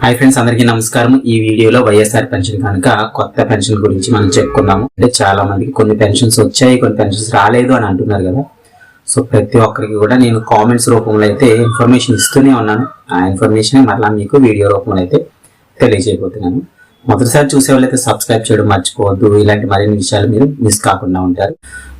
Hi friends అందరికీ నమస్కారం. ఈ వీడియోలో వైఎస్ఆర్ పెన్షన్ కనుక కొత్త పెన్షన్ గురించి మనం చెప్పుకుందాము. అంటే చాలా మందికి కొన్ని పెన్షన్స్ వచ్చాయి కొన్ని పెన్షన్స్ రాలేదు అని అంటున్నారు కదా. సో ప్రతి ఒక్కరికి కూడా నేను కామెంట్స్ రూపంలో అయితే ఇన్ఫర్మేషన్ ఇస్తూనే ఉన్నాను. ఆ ఇన్ఫర్మేషన్ మరలా మీకు వీడియో రూపంలో అయితే తెలియజేయబోతున్నాను. మొదటిసారి చూసే వాళ్ళైతే సబ్స్క్రైబ్ చేయడం మర్చిపోవద్దు. ఇలాంటి మరిన్ని విషయాలు మీరు మిస్ కాకుండా ఉంటారు.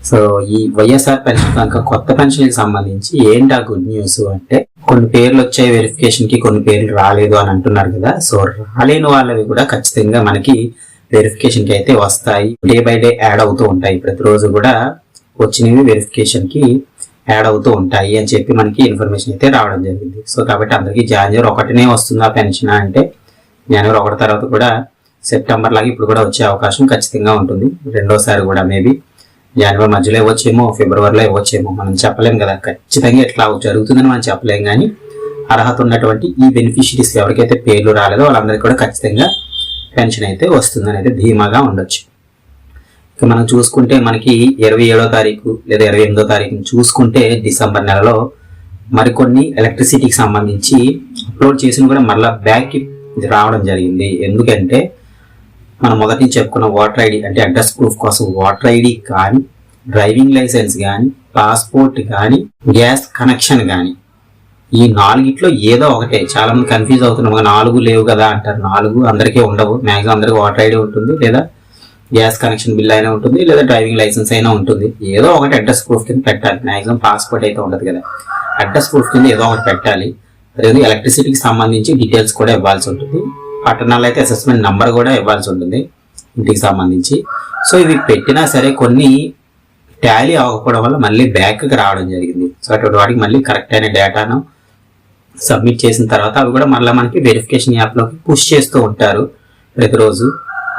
సో ఈ వైఎస్ఆర్ పెన్షన్ కనుక కొత్త పెన్షన్కి సంబంధించి ఏంటి ఆ గుడ్ న్యూస్ అంటే కొన్ని పేర్లు వచ్చాయి వెరిఫికేషన్కి కొన్ని పేర్లు రాలేదు అని అంటున్నారు కదా. సో రాలేని వాళ్ళవి కూడా ఖచ్చితంగా మనకి వెరిఫికేషన్కి అయితే వస్తాయి. డే బై డే యాడ్ అవుతూ ఉంటాయి. ప్రతిరోజు కూడా వచ్చినవి వెరిఫికేషన్కి యాడ్ అవుతూ ఉంటాయి అని చెప్పి మనకి ఇన్ఫర్మేషన్ అయితే రావడం జరిగింది. సో కాబట్టి అందరికీ జనవరి ఒకటినే వస్తుందా పెన్షన్ అంటే జనవరి ఒకటి తర్వాత కూడా సెప్టెంబర్ లాగా ఇప్పుడు కూడా వచ్చే అవకాశం ఖచ్చితంగా ఉంటుంది. రెండోసారి కూడా మేబీ జనవరి మధ్యలో ఇవ్వచ్చేమో ఫిబ్రవరిలో ఇవ్వచ్చేమో మనం చెప్పలేం కదా. ఖచ్చితంగా ఇట్లా జరుగుతుందని మనం చెప్పలేం కానీ అర్హత ఉన్నటువంటి ఈ బెనిఫిషరీస్ ఎవరికైతే పేర్లు రాలేదో వాళ్ళందరికీ కూడా ఖచ్చితంగా పెన్షన్ అయితే వస్తుందని అయితే ధీమాగా ఉండొచ్చు. ఇక మనం చూసుకుంటే మనకి ఇరవై ఏడో తారీఖు లేదా ఇరవై ఎనిమిదో తారీఖు చూసుకుంటే డిసెంబర్ నెలలో మరికొన్ని ఎలక్ట్రిసిటీకి సంబంధించి అప్లోడ్ చేసిన కూడా మళ్ళీ బ్యాక్ రావడం జరిగింది. ఎందుకంటే మనం మొదటి నుంచి చెప్పుకున్న ఓటర్ ఐడి అంటే అడ్రస్ ప్రూఫ్ కోసం ఓటర్ ఐడి కానీ డ్రైవింగ్ లైసెన్స్ కానీ పాస్పోర్ట్ కానీ గ్యాస్ కనెక్షన్ కానీ. ఈ నాలుగిట్లో ఏదో ఒకటే. చాలా మంది కన్ఫ్యూజ్ అవుతున్నాం నాలుగు లేవు కదా అంటారు. నాలుగు అందరికీ ఉండవు. మ్యాక్సిమం అందరికీ ఓటర్ ఐడి ఉంటుంది. లేదా గ్యాస్ కనెక్షన్ బిల్ అయినా ఉంటుంది. లేదా డ్రైవింగ్ లైసెన్స్ అయినా ఉంటుంది. ఏదో ఒకటి అడ్రస్ ప్రూఫ్ కింద పెట్టాలి. మ్యాక్సిమం పాస్పోర్ట్ అయితే ఉండదు కదా. అడ్రస్ ప్రూఫ్ కింద ఏదో ఒకటి పెట్టాలి. లేదు ఎలక్ట్రిసిటీకి సంబంధించి డీటెయిల్స్ కూడా ఇవ్వాల్సి ఉంటుంది. పట్టణాలు అయితే అసెస్మెంట్ నెంబర్ కూడా ఇవ్వాల్సి ఉంటుంది ఇంటికి సంబంధించి. సో ఇవి పెట్టినా సరే కొన్ని టాలీ అవ్వకపోవడం వల్ల మళ్ళీ బ్యాక్కి రావడం జరిగింది. సో అటువంటి వాటికి మళ్ళీ కరెక్ట్ అయిన డేటాను సబ్మిట్ చేసిన తర్వాత అవి కూడా మళ్ళీ మనకి వెరిఫికేషన్ యాప్లోకి పుష్ చేస్తూ ఉంటారు ప్రతిరోజు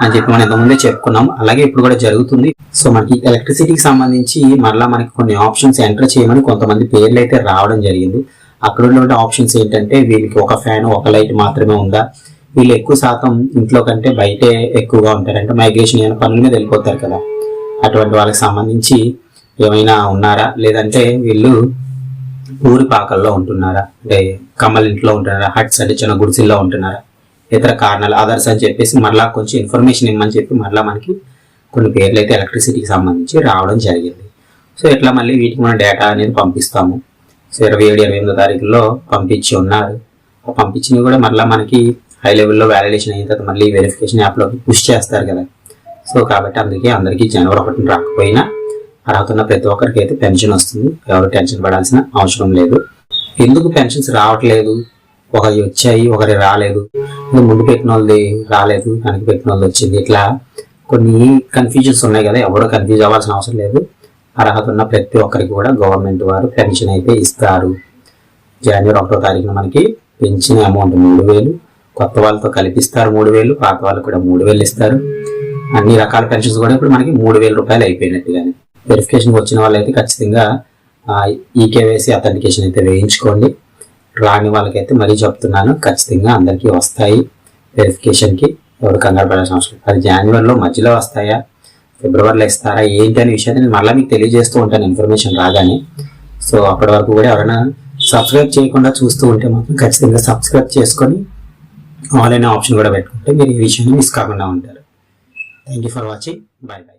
అని చెప్పి మనం ఇంతకుముందే చెప్పుకున్నాం. అలాగే ఇప్పుడు కూడా జరుగుతుంది. సో మనకి ఎలక్ట్రిసిటీకి సంబంధించి మళ్ళీ మనకి కొన్ని ఆప్షన్స్ ఎంటర్ చేయమని కొంతమంది పేర్లు అయితే రావడం జరిగింది. అక్కడ ఉన్నటువంటి ఆప్షన్స్ ఏంటంటే వీళ్ళకి ఒక ఫ్యాన్ ఒక లైట్ మాత్రమే ఉందా? వీళ్ళు ఎక్కువ శాతం ఇంట్లో కంటే బయటే ఎక్కువగా ఉంటారు. అంటే మైగ్రేషన్ అయిన పనుల మీద వెళ్ళిపోతారు కదా. అటువంటి వాళ్ళకి సంబంధించి ఏమైనా ఉన్నారా? లేదంటే వీళ్ళు ఊరి పాకల్లో ఉంటున్నారా? అంటే కమ్మల ఇంట్లో ఉంటున్నారా హట్స్ అంటే చిన్న గుడిసెల్లో ఉంటున్నారా? ఇతర కారణాలు అదర్స్ అని చెప్పేసి మరలా కొంచెం ఇన్ఫర్మేషన్ ఇమ్మని చెప్పి మరలా మనకి కొన్ని పేర్లు అయితే ఎలక్ట్రిసిటీకి సంబంధించి రావడం జరిగింది. సో ఇట్లా మళ్ళీ వీటికి మనం డేటా అనేది పంపిస్తాము. సో ఇరవై ఏడు ఇరవై ఎనిమిదో తారీఖుల్లో పంపించి ఉన్నారు. పంపించినవి కూడా మరలా మనకి హై లెవెల్లో వ్యాలిడేషన్ అయిన తర్వాత మళ్ళీ వెరిఫికేషన్ యాప్లోకి పుష్ చేస్తారు కదా. సో కాబట్టి అందుకే అందరికీ జనవరి ఒకటి రాకపోయినా అర్హత ఉన్న ప్రతి ఒక్కరికి అయితే పెన్షన్ వస్తుంది. ఎవరు టెన్షన్ పడాల్సిన అవసరం లేదు. ఎందుకు పెన్షన్స్ రావట్లేదు? ఒకరి వచ్చాయి ఒకరి రాలేదు. ముందు పెట్టిన వాళ్ళది రాలేదు వెనక్కి పెట్టిన వాళ్ళది వచ్చింది. ఇట్లా కొన్ని కన్ఫ్యూజన్స్ ఉన్నాయి కదా ఎవరో కన్ఫ్యూజ్ అవ్వాల్సిన అవసరం లేదు. అర్హత ఉన్న ప్రతి ఒక్కరికి కూడా గవర్నమెంట్ వారు పెన్షన్ అయితే ఇస్తారు. జనవరి ఒకటో తారీఖున మనకి పెంచిన అమౌంట్ మూడు వేలు కొత్త వాళ్ళతో కలిపిస్తారు మూడు వేలు పాత వాళ్ళకి కూడా మూడు వేలు ఇస్తారు. అన్ని రకాల పెన్షన్స్ కూడా ఇప్పుడు మనకి మూడు వేల రూపాయలు అయిపోయినట్టుగానే వెరిఫికేషన్ వచ్చిన వాళ్ళైతే ఖచ్చితంగా ఈకేవైసీ అథెంటికేషన్ అయితే వేయించుకోండి. రాని వాళ్ళకైతే మరీ చెప్తున్నాను ఖచ్చితంగా అందరికీ వస్తాయి వెరిఫికేషన్కి ఎవరు కంగారు పడాల్సిన అవసరం అది జనవరిలో మధ్యలో వస్తాయా? ఫిబ్రవరిలో ఇస్తారా? ఏంటి అనే విషయాన్ని నేను మళ్ళీ మీకు తెలియజేస్తూ ఉంటాను ఇన్ఫర్మేషన్ రాగానే. సో అప్పటి వరకు కూడా ఎవరైనా సబ్స్క్రైబ్ చేయకుండా చూస్తూ ఉంటే మాత్రం ఖచ్చితంగా సబ్స్క్రైబ్ చేసుకొని ఆన్లైన్ ఆప్షన్ కూడా పెట్టుకుంటే మీరు ఈ విషయాన్ని మిస్ కాకుండా ఉంటారు. Thank you for watching bye bye